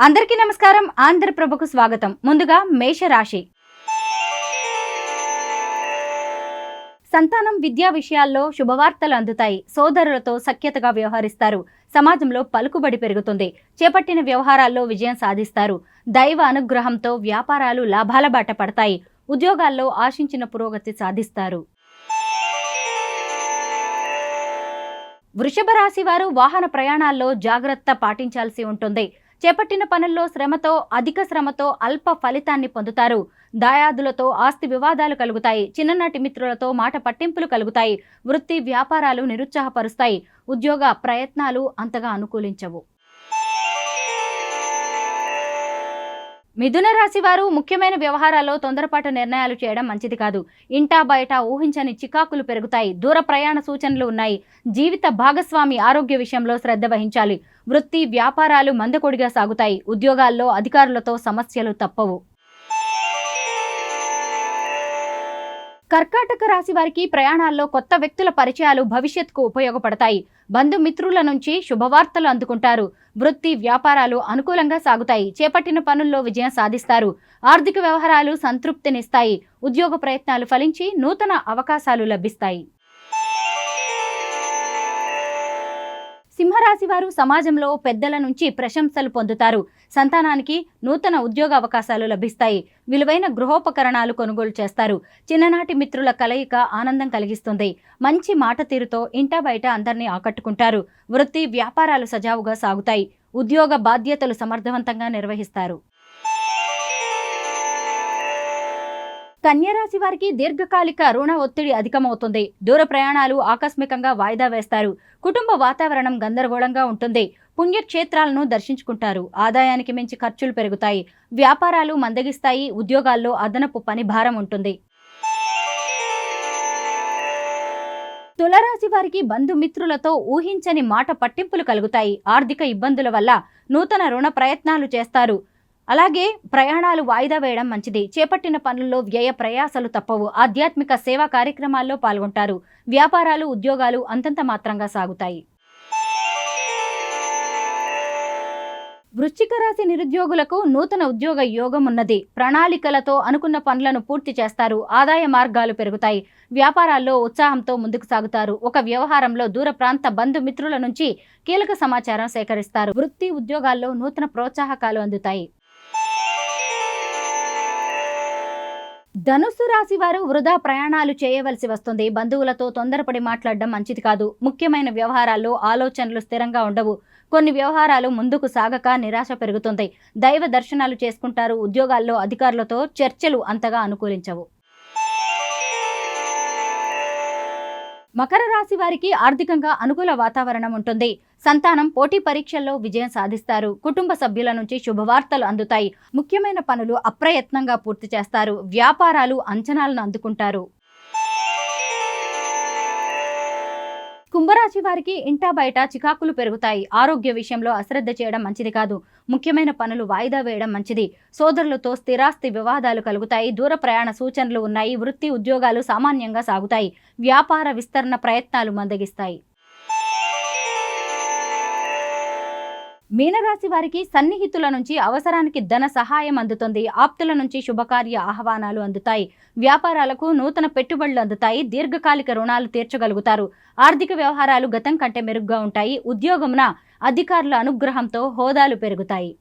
అందరికీ నమస్కారం. ఆంధ్రప్రభకు స్వాగతం. ముందుగా మేషరాశి. సంతానం విద్యా విషయాల్లో శుభవార్తలు అందుతాయి. సోదరులతో సఖ్యతగా వ్యవహరిస్తారు. సమాజంలో పలుకుబడి పెరుగుతుంది. చేపట్టిన వ్యవహారాల్లో విజయం సాధిస్తారు. దైవ అనుగ్రహంతో వ్యాపారాలు లాభాల బాట పడతాయి. ఉద్యోగాల్లో ఆశించిన పురోగతి సాధిస్తారు. వృషభ రాశి వారు వాహన ప్రయాణాల్లో జాగ్రత్త పాటించాల్సి ఉంటుంది. చేపట్టిన పనుల్లో శ్రమతో అధిక శ్రమతో అల్ప ఫలితాన్ని పొందుతారు. దాయాదులతో ఆస్తి వివాదాలు కలుగుతాయి. చిన్ననాటి మిత్రులతో మాట పట్టింపులు కలుగుతాయి. వృత్తి వ్యాపారాలు నిరుత్సాహపరుస్తాయి. ఉద్యోగ ప్రయత్నాలు అంతగా అనుకూలించవు. మిథున రాశి వారు ముఖ్యమైన వ్యవహారాల్లో తొందరపాటు నిర్ణయాలు చేయడం మంచిది కాదు. ఇంటా బయట ఊహించని చికాకులు పెరుగుతాయి. దూర ప్రయాణ సూచనలు ఉన్నాయి. జీవిత భాగస్వామి ఆరోగ్య విషయంలో శ్రద్ధ వహించాలి. వృత్తి వ్యాపారాలు మందకొడిగా సాగుతాయి. ఉద్యోగాల్లో అధికారులతో సమస్యలు తప్పవు. కర్కాటక రాశి వారికి ప్రయాణాల్లో కొత్త వ్యక్తుల పరిచయాలు భవిష్యత్తుకు ఉపయోగపడతాయి. బంధుమిత్రుల నుంచి శుభవార్తలు అందుకుంటారు. వృత్తి వ్యాపారాలు అనుకూలంగా సాగుతాయి. చేపట్టిన పనుల్లో విజయం సాధిస్తారు. ఆర్థిక వ్యవహారాలు సంతృప్తినిస్తాయి. ఉద్యోగ ప్రయత్నాలు ఫలించి నూతన అవకాశాలు లభిస్తాయి. సింహరాశి వారు సమాజంలో పెద్దల నుంచి ప్రశంసలు పొందుతారు. సంతానానికి నూతన ఉద్యోగ అవకాశాలు లభిస్తాయి. విలువైన గృహోపకరణాలు కొనుగోలు చేస్తారు. చిన్ననాటి మిత్రుల కలయిక ఆనందం కలిగిస్తుంది. మంచి మాట తీరుతో ఇంటా బయట అందరినీ ఆకట్టుకుంటారు. వృత్తి వ్యాపారాలు సజావుగా సాగుతాయి. ఉద్యోగ బాధ్యతలు సమర్థవంతంగా నిర్వహిస్తారు. కన్యరాశి వారికి దీర్ఘకాలిక రుణ ఒత్తిడి అధికమవుతుంది. దూర ప్రయాణాలు ఆకస్మికంగా వాయిదా వేస్తారు. కుటుంబ వాతావరణం గందరగోళంగా ఉంటుంది. పుణ్యక్షేత్రాలను దర్శించుకుంటారు. ఆదాయానికి మించి ఖర్చులు పెరుగుతాయి. వ్యాపారాలు మందగిస్తాయి. ఉద్యోగాల్లో అదనపు పని భారం ఉంటుంది. తులరాశి వారికి బంధుమిత్రులతో ఊహించని మాట పట్టింపులు కలుగుతాయి. ఆర్థిక ఇబ్బందుల వల్ల నూతన రుణ ప్రయత్నాలు చేస్తారు. అలాగే ప్రయాణాలు వాయిదా వేయడం మంచిది. చేపట్టిన పనుల్లో వ్యయ ప్రయాసాలు తప్పవు. ఆధ్యాత్మిక సేవా కార్యక్రమాల్లో పాల్గొంటారు. వ్యాపారాలు ఉద్యోగాలు అంతంత మాత్రంగా సాగుతాయి. వృశ్చిక రాశి నిరుద్యోగులకు నూతన ఉద్యోగ యోగం ఉన్నది. ప్రణాళికలతో అనుకున్న పనులను పూర్తి చేస్తారు. ఆదాయ మార్గాలు పెరుగుతాయి. వ్యాపారాల్లో ఉత్సాహంతో ముందుకు సాగుతారు. ఒక వ్యవహారంలో దూర ప్రాంత బంధుమిత్రుల నుంచి కీలక సమాచారం సేకరిస్తారు. వృత్తి ఉద్యోగాల్లో నూతన ప్రోత్సాహకాలు అందుతాయి. ధనుస్సు రాశి వారు వృధా ప్రయాణాలు చేయవలసి వస్తుంది. బంధువులతో తొందరపడి మాట్లాడడం మంచిది కాదు. ముఖ్యమైన వ్యవహారాల్లో ఆలోచనలు స్థిరంగా ఉండవు. కొన్ని వ్యవహారాలు ముందుకు సాగక నిరాశ పెరుగుతుంది. దైవ దర్శనాలు చేసుకుంటారు. ఉద్యోగాల్లో అధికారులతో చర్చలు అంతగా అనుకూలించవు. మకర రాశి వారికి ఆర్థికంగా అనుకూల వాతావరణం ఉంటుంది. సంతానం పోటీ పరీక్షల్లో విజయం సాధిస్తారు. కుటుంబ సభ్యుల నుంచి శుభవార్తలు అందుతాయి. ముఖ్యమైన పనులు అప్రయత్నంగా పూర్తి చేస్తారు. వ్యాపారాలు అంచనాలను అందుకుంటారు. కుంభరాశి వారికి ఇంటా బయట చికాకులు పెరుగుతాయి. ఆరోగ్య విషయంలో అశ్రద్ధ చేయడం మంచిది కాదు. ముఖ్యమైన పనులు వాయిదా వేయడం మంచిది. సోదరులతో స్థిరాస్తి వివాదాలు కలుగుతాయి. దూర ప్రయాణ సూచనలు ఉన్నాయి. వృత్తి ఉద్యోగాలు సామాన్యంగా సాగుతాయి. వ్యాపార విస్తరణ ప్రయత్నాలు మందగిస్తాయి. మీనరాశి వారికి సన్నిహితుల నుంచి అవసరానికి ధన సహాయం అందుతుంది. ఆప్తుల నుంచి శుభకార్య ఆహ్వానాలు అందుతాయి. వ్యాపారాలకు నూతన పెట్టుబడులు అందుతాయి. దీర్ఘకాలిక రుణాలు తీర్చగలుగుతారు. ఆర్థిక వ్యవహారాలు గతం కంటే మెరుగ్గా ఉంటాయి. ఉద్యోగమున అధికారుల అనుగ్రహంతో హోదాలు పెరుగుతాయి.